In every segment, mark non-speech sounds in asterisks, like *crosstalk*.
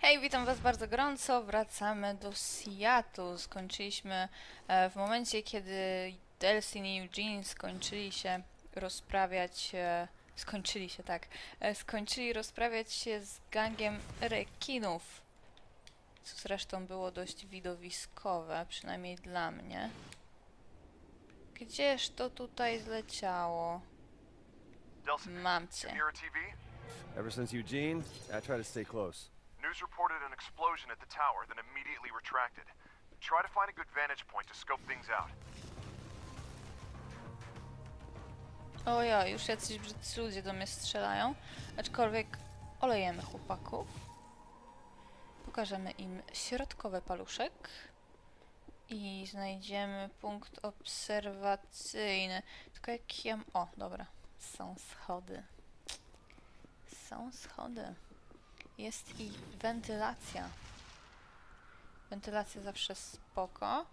Hej, witam Was bardzo gorąco. Wracamy do Seattle. Skończyliśmy e, w momencie, kiedy Delsin i Eugene skończyli się rozprawiać. E, skończyli się, tak. E, skończyli rozprawiać się z gangiem rekinów. Co zresztą było dość widowiskowe, przynajmniej dla mnie. Gdzież to tutaj zleciało? Mam cię. Ever since Eugene, I try to stay close. News reported an explosion at the tower, then immediately retracted. Try to find a good vantage point to scope things out. Ojo, już jacyś brzydcy ludzie do mnie strzelają. Aczkolwiek olejemy chłopaków. Pokażemy im środkowy paluszek. I znajdziemy punkt obserwacyjny. Tylko jak ja... O, dobra. Są schody. Są schody. Jest i wentylacja. Wentylacja zawsze spoko.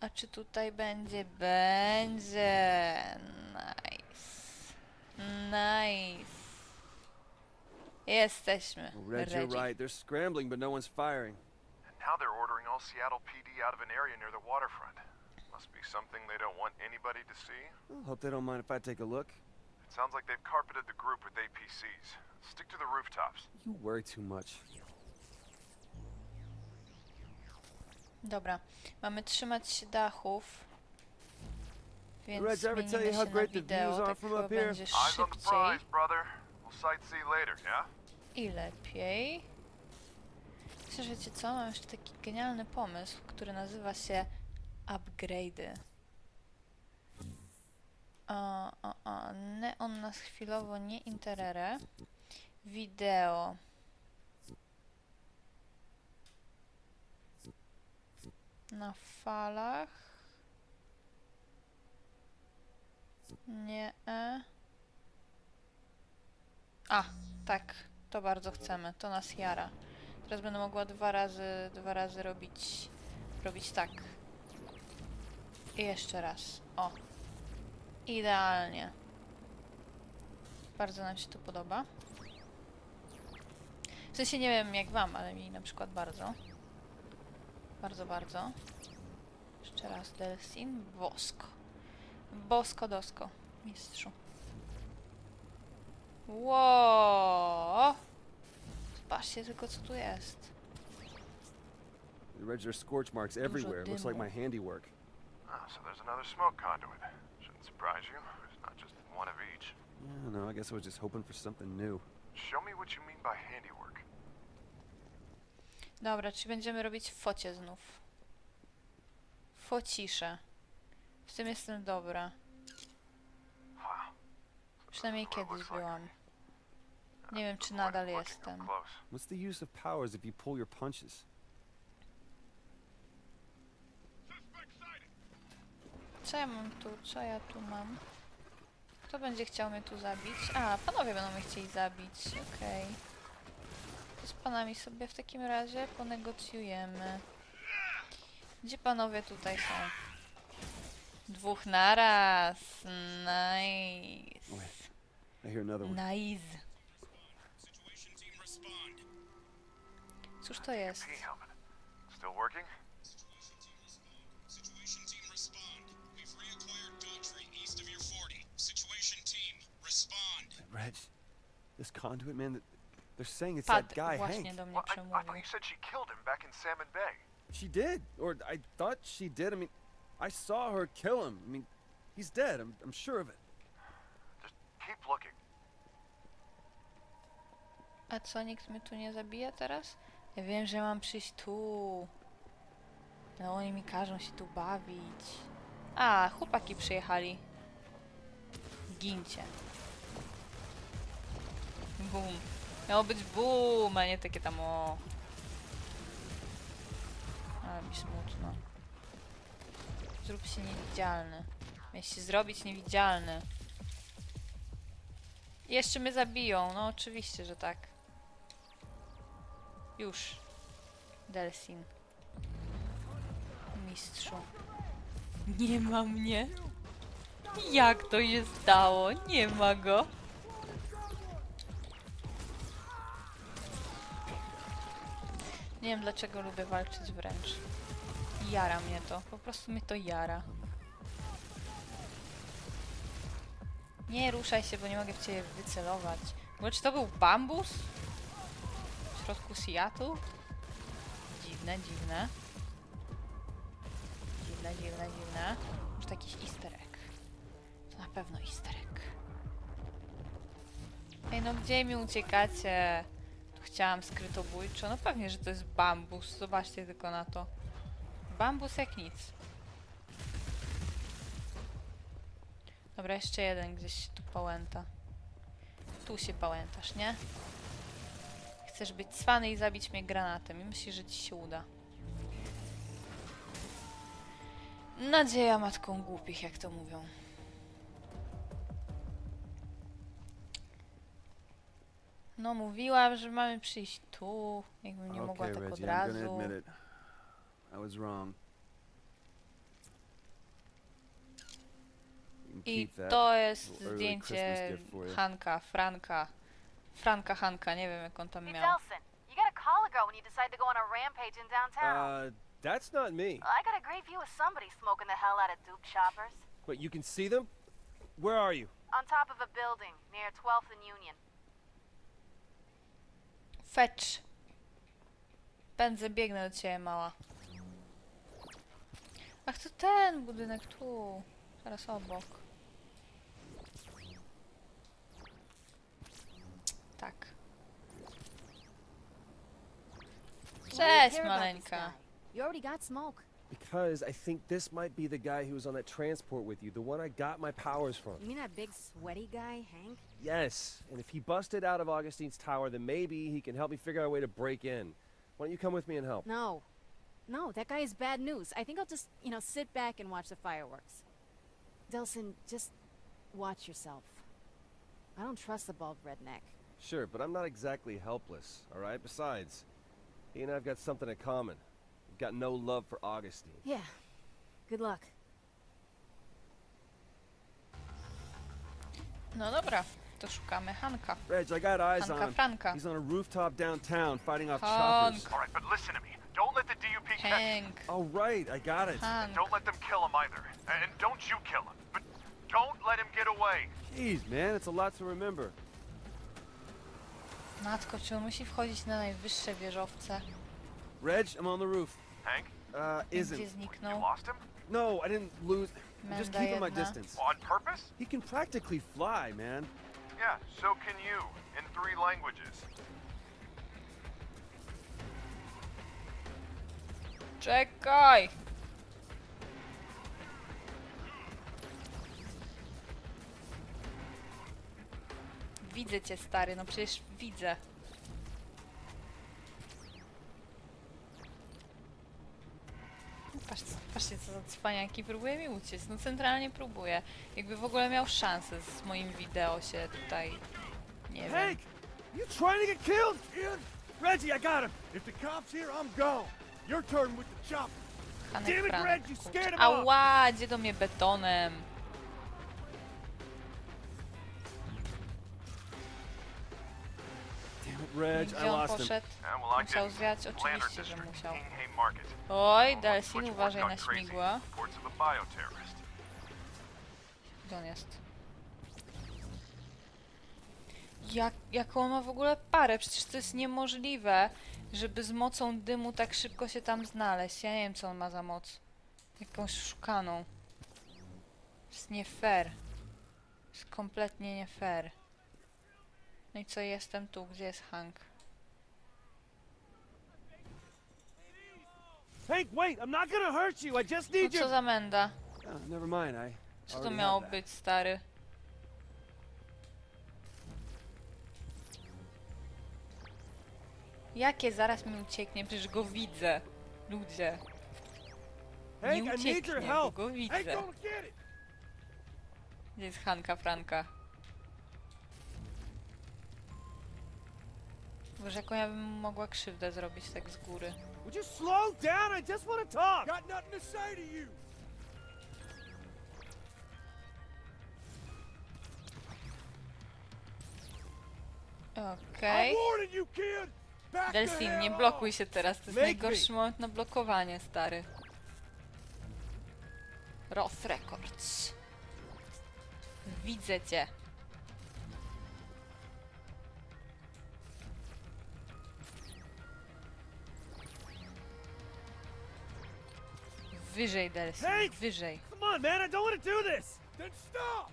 A czy tutaj będzie? Będzie. Nice. Nice. Jesteśmy. Red, you're right. They're scrambling, but no one's firing. And now they're ordering all Seattle PD out of an area near the waterfront. Must be something they don't want anybody to see. Well, hope they don't mind if I take a look. It sounds like they've carpeted the group with APCs. Stick to the rooftops. You worry too much. Dobra. Mamy trzymać się dachów. Więc ever tell zmienimy you how się na great the views wideo, are tak from chyba up here? będzie Eyes on the szybciej prize, brother. We'll sightsee later, yeah? i lepiej. Chcesz wiecie co? Mam jeszcze taki genialny pomysł, który nazywa się upgrade'y. O, o, o. Neon nas chwilowo nie interere. Wideo. Na falach. Nie. E. A, tak. To bardzo chcemy. To nas jara. Teraz będę mogła dwa razy, dwa razy robić, robić tak. I jeszcze raz. O. Idealnie. Bardzo nam się to podoba. W sensie nie wiem jak wam, ale mi na przykład bardzo. Bardzo, bardzo. Jeszcze raz Delsin. Bosko. Bosko dosko. Mistrzu. Ło! Zobaczcie tylko co tu jest. The are scorch marks everywhere. Looks like my handiwork. Ah, so there's another smoke conduit. Shouldn't surprise you. There's not just one of each. Yeah, no, I guess I was just hoping for something new. Show me what you mean by handiwork. Dobra, czy będziemy robić focie znów? Focisze. W tym jestem dobra. Przynajmniej kiedyś byłam. Nie wiem, czy nadal jestem. What's the use of powers if you pull your punches? Co ja mam tu? Co ja tu mam? Kto będzie chciał mnie tu zabić? A, panowie będą mnie chcieli zabić. Okej. To z panami sobie w takim razie ponegocjujemy. Gdzie panowie tutaj są? Dwóch naraz. Nice. Nice. Cóż to jest? Still working? Situation team respond. We've reacquired Daughtry east of your 40. Situation team, respond. Reg, this conduit man, th- they're saying it's that Pad guy właśnie Hank. do mnie Well, I, I przemówił. thought you said she killed him back in Salmon Bay. She did, or I thought she did. I mean, I saw her kill him. I mean, he's dead. I'm, I'm sure of it. Just keep looking. A co, nikt mnie tu nie zabija teraz? Ja wiem, że mam przyjść tu. No oni mi każą się tu bawić. A, chłopaki przyjechali. Gincie. Bum. Miało być bum, a nie takie tam o. Ale mi smutno. Zrób się niewidzialny. Miałeś się zrobić niewidzialny. Jeszcze mnie zabiją, no oczywiście, że tak. Już. Delsin. Mistrzu. Nie ma mnie. Jak to się stało? Nie ma go. Nie wiem dlaczego lubię walczyć wręcz. Jara mnie to. Po prostu mnie to jara. Nie ruszaj się, bo nie mogę w ciebie wycelować. Ogóle czy to był bambus? W środku Seattle? Dziwne, dziwne. Dziwne, dziwne, dziwne. Może to jakiś easter egg. To na pewno easter egg. Ej, no gdzie mi uciekacie? Chciałam skrytobójczo. No pewnie, że to jest bambus. Zobaczcie tylko na to. Bambus jak nic. Dobra, jeszcze jeden gdzieś się tu pałęta. Tu się pałętasz, nie? Chcesz być cwany i zabić mnie granatem i myślisz, że ci się uda. Nadzieja matką głupich, jak to mówią. No mówiłam, że mamy przyjść tu. Jakbym nie mogła okay, tak od razu. admit it. I was wrong. I to jest zdjęcie. Hanka, Franka. Franka Hanka, nie wiem jak on tam miał. Delson, you gotta call a girl when you decide to go on a rampage in downtown. Uh, that's not me. I got a great view of somebody smoking the hell out of Duke choppers. But you can see them? Where are you? On top of a building near 12th and Union. Fetch. Pędzę, biegnę do ciebie, mała. Ach, to ten budynek tu. Zaraz obok. Tak. Cześć, maleńka. You already got smoke. Because I think this might be the guy who was on that transport with you, the one I got my powers from. You mean that big sweaty guy, Hank? Yes, and if he busted out of Augustine's tower, then maybe he can help me figure out a way to break in. Why don't you come with me and help? No. No, that guy is bad news. I think I'll just, you know, sit back and watch the fireworks. Delson, just watch yourself. I don't trust the bald redneck. Sure, but I'm not exactly helpless, all right? Besides, he and I've got something in common. Got no love for Augustine. Yeah. Good luck. No dobra, to szukamy Hanka. Reg, I got eyes on Hanka him. Franka. He's on a rooftop downtown fighting off Hank. choppers. All right, but listen to me. Don't let the DUP catch you. Hank. Oh, right, I got it. Hank. Don't let them kill him either. And don't you kill him. But don't let him get away. Jeez, man, it's a lot to remember. Matko, czy on musi wchodzić na najwyższe wieżowce? Reg, I'm on the roof. Hank, Uh, isn't. you zniknął? lost him? No, I didn't lose. I'm just keep him my jedna. distance. On purpose? He can practically fly, man. Yeah, so can you. In three languages. Czekaj! Widzę cię, stary, no przecież widzę. Patrz, patrzcie, co za cwaniaki próbuje mi uciec. No centralnie próbuje. Jakby w ogóle miał szansę z moim wideo się tutaj... Nie wiem. Hank, you trying to get killed? Reggie, I got him. If the cops here, I'm gone. Your turn with the chopper. Hanek kurczę. Ała, gdzie do mnie betonem? Gdzie on lost him. poszedł? Musiał? Lantern Oczywiście, że musiał. Oj, Delsin, uważaj na crazy. śmigło. Reports of a bioterrorist. Gdzie on jest? Jak, jaką on ma w ogóle parę? Przecież to jest niemożliwe, żeby z mocą dymu tak szybko się tam znaleźć. Ja nie wiem, co on ma za moc. Jakąś szukaną. To jest nie fair. To jest kompletnie nie fair. No i co, jestem tu. Gdzie jest Hank? Hank, wait, I'm not gonna hurt you. I just No need co your. za menda? Oh, never mind. I. Co to already miało that. być, stary? Jakie zaraz mi ucieknie? Przecież go widzę. Ludzie. Hank, Nie I need ucieknie, bo help. go Hank, widzę. don't get it. Gdzie jest Hanka Franka? Boże, jaką ja bym mogła krzywdę zrobić tak z góry. Would you slow down? I just want to talk. Got nothing to say to you. Okej. Kid. Delsin, nie blokuj się teraz, to jest najgorszy moment na blokowanie, stary. Roth Records. Widzę cię. Wyżej, Delsin, Hank! wyżej. Come on, man, I don't want to do this! Then stop!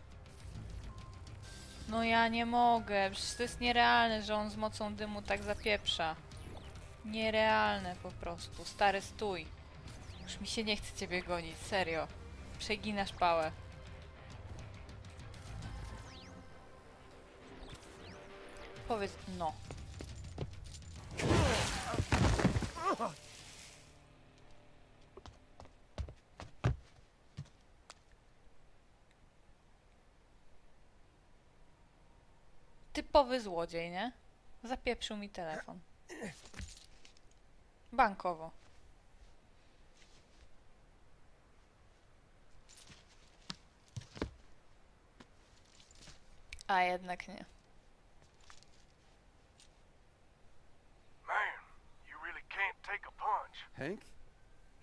No ja nie mogę, przecież to jest nierealne, że on z mocą dymu tak zapieprza. Nierealne po prostu. Stary, stój. Już mi się nie chce ciebie gonić, serio. Przeginasz pałę. Powiedz no. Typowy złodziej, nie? Zapieprzył mi telefon. Bankowo. A jednak nie. Man, you really can't take a punch. Hank?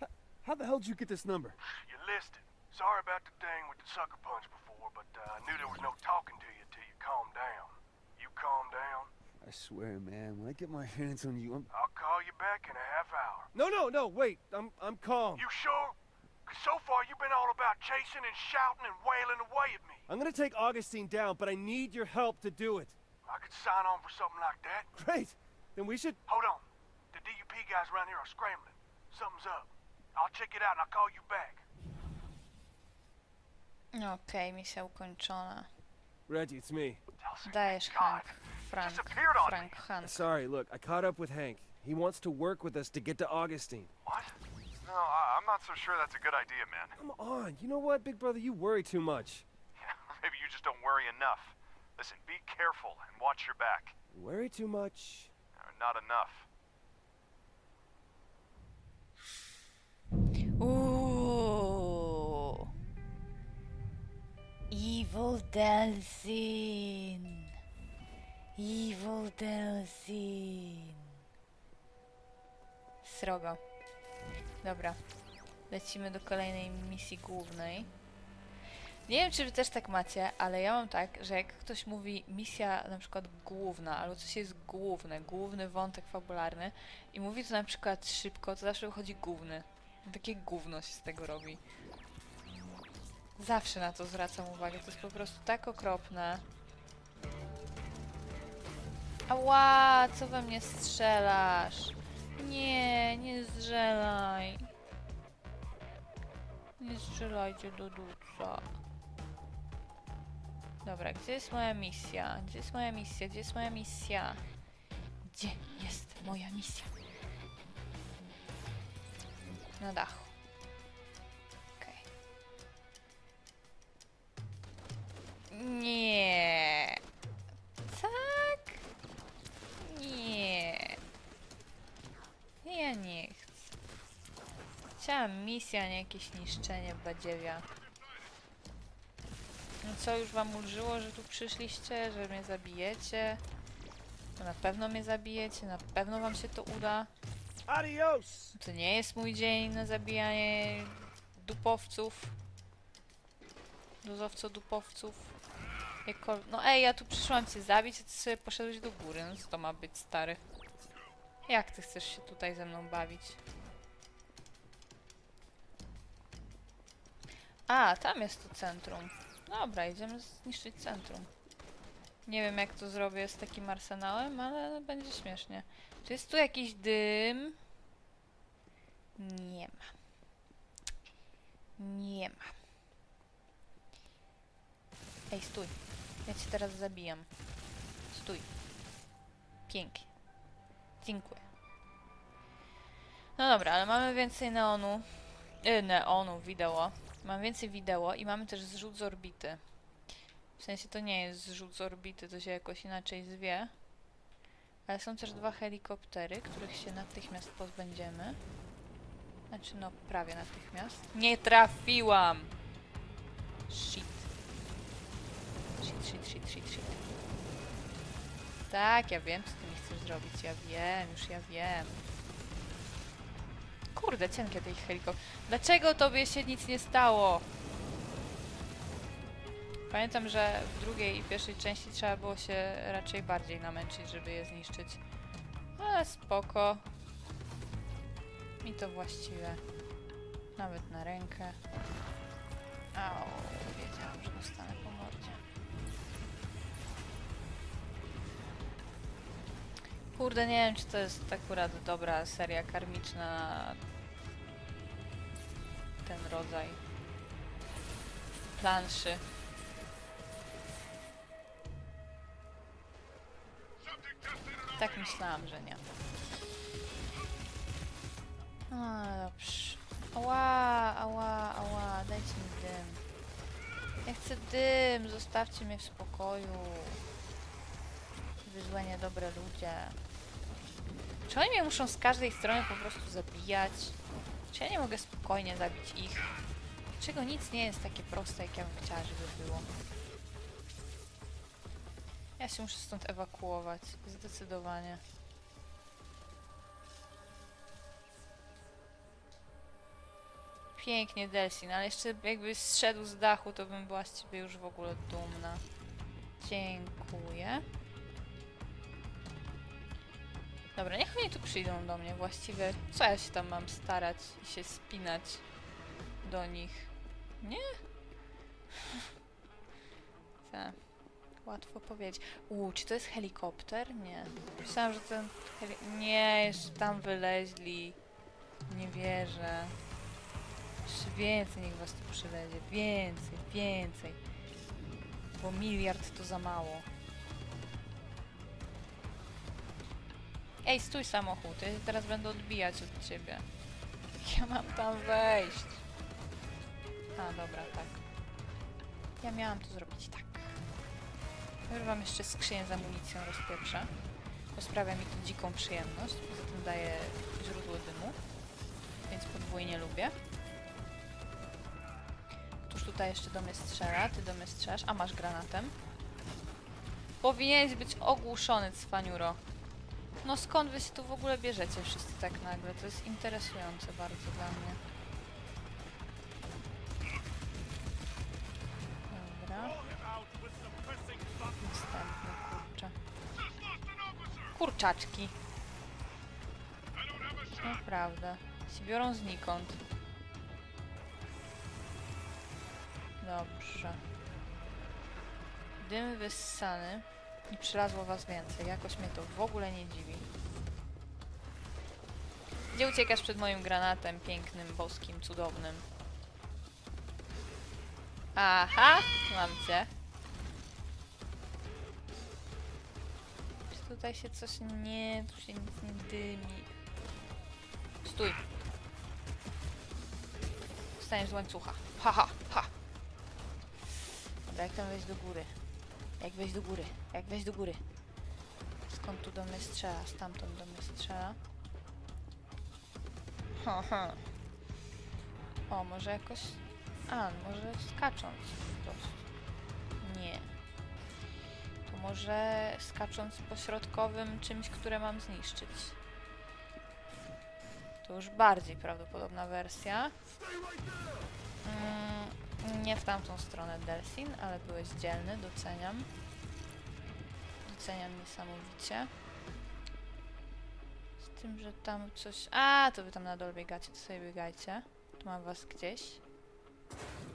How, how the hell did you get this number? You listed. Sorry about the ding with the sucker punch before, but uh, I knew there was no talking to you till you calmed down. You calm down, I swear, man, when I get my *laughs* hands on you, I'm. I'll call you back in a half hour. No, no, no, wait. I'm, I'm calm. You sure? 'Cause so far you've been all about chasing and shouting and wailing away at me. I'm gonna take Augustine down, but I need your help to do it. I could sign on for something like that. Great. Then we should. Hold on. The DUP guys around here are scrambling. Something's up. I'll check it out and I'll call you back. Okej, misja ukończona. Reggie, it's me. Delsin, Dajesz Hank. Frank. disappeared on Frank me. Hank. Sorry, look, I caught up with Hank. He wants to work with us to get to Augustine. What? No, I, I'm not so sure that's a good idea, man. Come on, you know what, big brother? You worry too much. Yeah, *laughs* Maybe you just don't worry enough. Listen, be careful and watch your back. Worry too much. Uh, not enough. Evil Delsin. Evil Delsin. Srogo. Dobra. Lecimy do kolejnej misji głównej. Nie wiem, czy wy też tak macie, ale ja mam tak, że jak ktoś mówi misja na przykład główna, albo coś jest główne, główny wątek fabularny i mówi to na przykład szybko, to zawsze wychodzi główny. Takie gówno się z tego robi. Zawsze na to zwracam uwagę. To jest po prostu tak okropne. Ała, co we mnie strzelasz? Nie, nie strzelaj. Nie strzelajcie do duca. Dobra, gdzie jest moja misja? Gdzie jest moja misja? Gdzie jest moja misja? Gdzie jest moja misja? Na dachu. Nie. Tak? Nie. Ja nie chcę. Chciałam misja, a nie jakieś niszczenie badziewia. No co, już wam ulżyło, że tu przyszliście, że mnie zabijecie? To na pewno mnie zabijecie, na pewno wam się to uda. Adios! To nie jest mój dzień na zabijanie dupowców. Dozowco-dupowców. Jakkol... No ej, ja tu przyszłam cię zabić, a ty sobie poszedłeś do góry. No co to ma być, stary? Jak ty chcesz się tutaj ze mną bawić? A, tam jest to centrum. Dobra, idziemy zniszczyć centrum. Nie wiem jak to zrobię z takim arsenałem, ale będzie śmiesznie. Czy jest tu jakiś dym? Nie ma. Nie ma. Ej, stój. Ja cię teraz zabijam. Stój. Pięknie. Dziękuję. No dobra, ale mamy więcej neonu. Yy, neonu, wideo. Mam więcej wideo i mamy też zrzut z orbity. W sensie to nie jest zrzut z orbity, to się jakoś inaczej zwie. Ale są też dwa helikoptery, których się natychmiast pozbędziemy. Znaczy, no, prawie natychmiast. Nie trafiłam! Shit. Shit, shit, shit, shit. Tak, ja wiem, co ty mi chcesz zrobić. Ja wiem, już ja wiem. Kurde, cienkie tej helikopter. Dlaczego tobie się nic nie stało? Pamiętam, że w drugiej i pierwszej części trzeba było się raczej bardziej namęczyć, żeby je zniszczyć. Ale spoko. Mi to właściwie nawet na rękę. Au, wiedziałam, że dostanę po mordzie. Kurde, nie wiem, czy to jest akurat dobra seria karmiczna na ten rodzaj planszy. Tak myślałam, że nie. A, dobrze. Ała, ała, ała, dajcie mi dym. Ja chcę dym, zostawcie mnie w spokoju. Wy złe, niedobre ludzie. Czy oni mnie muszą z każdej strony po prostu zabijać? Czy ja nie mogę spokojnie zabić ich? Czego nic nie jest takie proste, jak ja bym chciała, żeby było. Ja się muszę stąd ewakuować. Zdecydowanie. Pięknie, Delsin, ale jeszcze jakby zszedł z dachu, to bym była z ciebie już w ogóle dumna. Dziękuję. Dobra, niech oni tu przyjdą do mnie właściwie. Co ja się tam mam starać i się spinać do nich? Nie? *laughs* Tak. Łatwo powiedzieć. Uuu, czy to jest helikopter? Nie. Myślałam, że ten heli... Nie, jeszcze tam wyleźli. Nie wierzę. Jeszcze więcej niech was tu przylezie. Więcej, więcej. Bo miliard to za mało. Ej, stój samochód. Ja się teraz będę odbijać od ciebie. *laughs* Ja mam tam wejść. A, dobra, tak. Ja miałam to zrobić tak. Wyrwam jeszcze skrzynię z amunicją, rozpieprzę. Bo sprawia mi to dziką przyjemność. Poza tym daje źródło dymu. Więc podwójnie lubię. Tuż tutaj jeszcze do mnie strzela. Ty do mnie strzelasz. A masz granatem. Powinieneś być ogłuszony, cwaniuro. No skąd wy się tu w ogóle bierzecie wszyscy tak nagle? To jest interesujące bardzo dla mnie. Dobra. Następny kurczę. Kurczaczki. Naprawdę. Się biorą znikąd. Dobrze. Dym wyssany. I przylazło was więcej. Jakoś mnie to w ogóle nie dziwi. Gdzie uciekasz przed moim granatem pięknym, boskim, cudownym? Aha! Mam cię. Czy tutaj się coś nie... Tu się nic nie dymi. Stój. Wstaniesz z łańcucha. Ha, ha, ha. Dobra, jak tam wejść do góry? Jak wejść do góry? Jak wejść do góry? Skąd tu do mnie strzela? Stamtąd do mnie strzela. Ha, ha. O, może jakoś... A, może skacząc prostu. Nie. To może skacząc po środkowym czymś, które mam zniszczyć. To już bardziej prawdopodobna wersja. Mm, nie w tamtą stronę Delsin, ale byłeś dzielny, doceniam. Doceniam niesamowicie. Z tym, że tam coś... A, to wy tam na dole biegacie, to sobie biegajcie. Tu mam was gdzieś.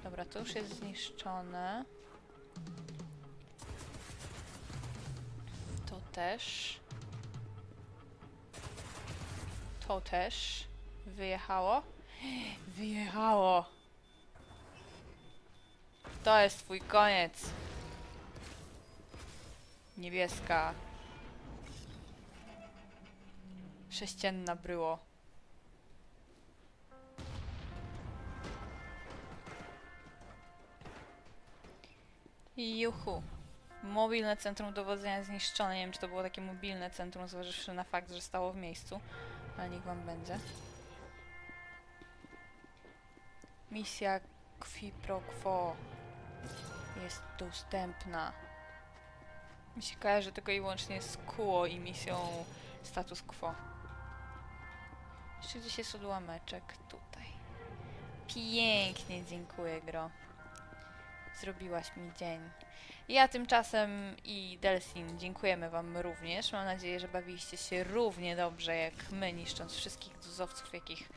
Dobra, to już jest zniszczone. To też. To też. Wyjechało. *gasps* Wyjechało. To jest twój koniec. Niebieska. Sześcienna bryło. Juhu. Mobilne centrum dowodzenia zniszczone. Nie wiem, czy to było takie mobilne centrum, zważywszy na fakt, że stało w miejscu. Ale niech wam będzie. Misja Qui pro quo jest dostępna. Mi się kojarzy tylko i wyłącznie z Kuo i misją status quo. Jeszcze gdzieś jest odłameczek. Tutaj. Pięknie, dziękuję, gro. Zrobiłaś mi dzień. Ja tymczasem i Delsin dziękujemy Wam również. Mam nadzieję, że bawiliście się równie dobrze jak my, niszcząc wszystkich duzowców, jakich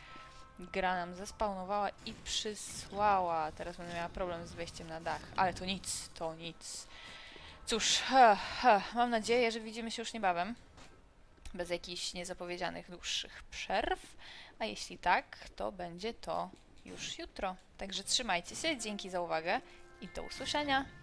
gra nam zespawnowała i przysłała. Teraz będę miała problem z wejściem na dach, ale to nic, to nic. Cóż, eh, eh, mam nadzieję, że widzimy się już niebawem. Bez jakichś niezapowiedzianych dłuższych przerw. A jeśli tak, to będzie to już jutro. Także trzymajcie się, dzięki za uwagę i do usłyszenia.